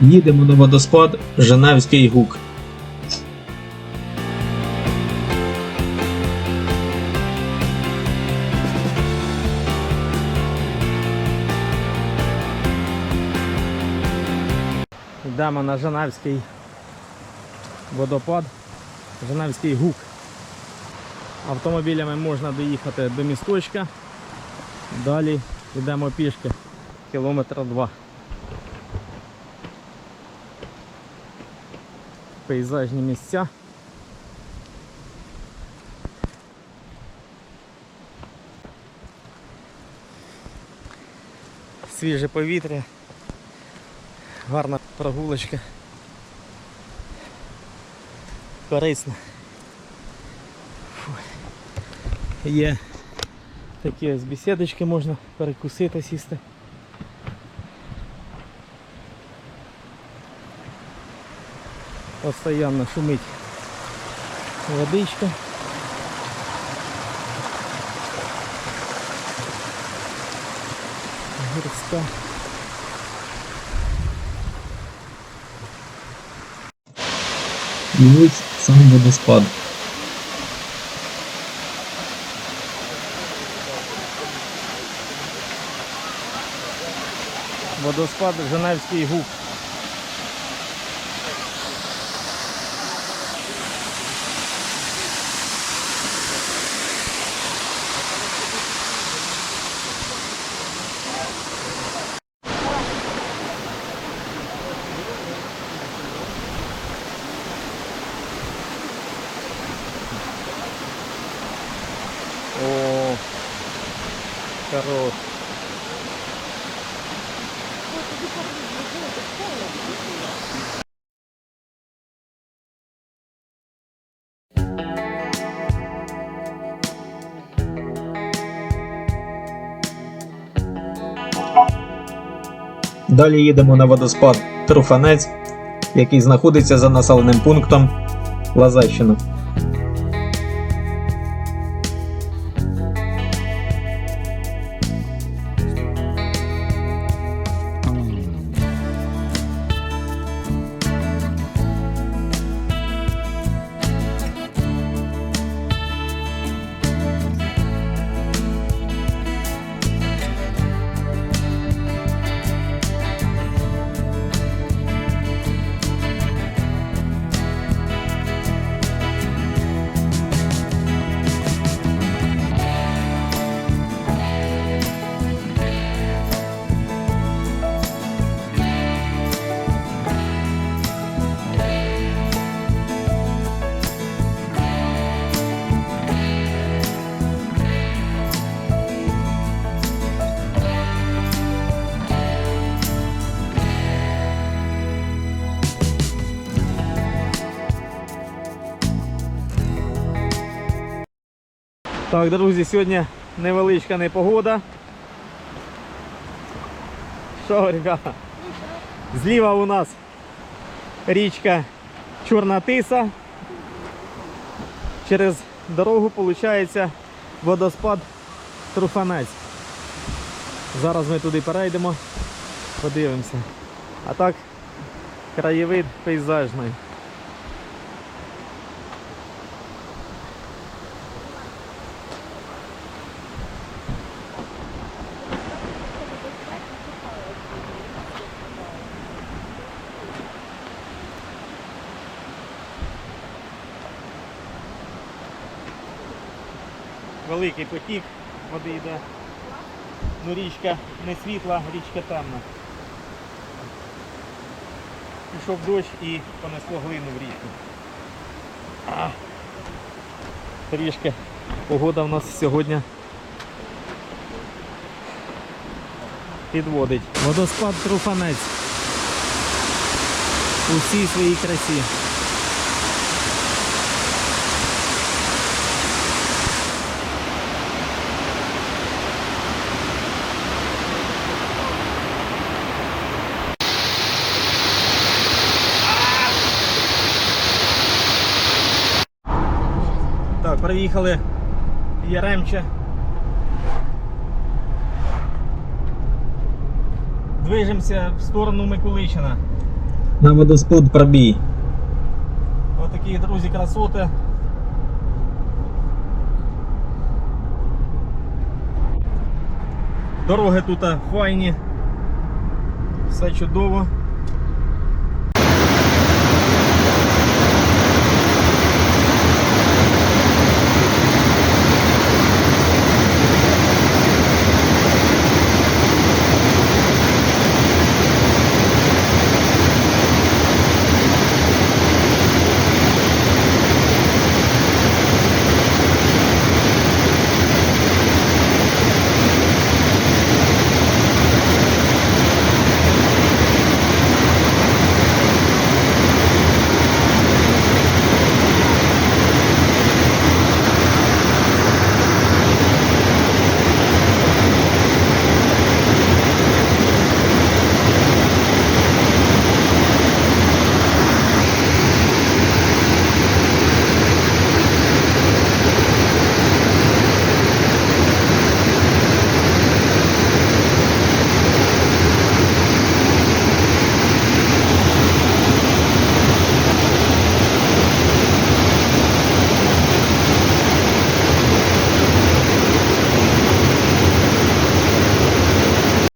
Їдемо на водоспад Женевський гук. Йдемо на Женевський водопад, Женевський гук. Автомобілями можна доїхати до місточка. Далі йдемо пішки кілометра два. Пейзажні місця. Свіже повітря. Гарна прогулочка. Корисна. Є такі ось бесідочки, можна перекусити, сісти. Постоянно шумить водичка. Гірська. І ось сам водоспад. Водоспад Женевський гук. Хорош. Далі їдемо на водоспад Труфанець, який знаходиться за населеним пунктом Лазайщина. Так, друзі, сьогодні невеличка непогода. Що, ребята? Зліва у нас річка Чорна Тиса. Через дорогу виходить водоспад Труфанець. Зараз ми туди перейдемо, подивимося. А так, краєвид пейзажний. Великий потік води йде. Ну річка не світла, річка темна. Пішов дощ і понесло глину в річку. А, трішки погода в нас сьогодні підводить. Водоспад Труфанець. У всій своїй красі. Так, приїхали Яремче. Движемося в сторону Миколичина. на водоспад пробій. Ось такі, друзі, красоти. Дороги тут файні. Все чудово.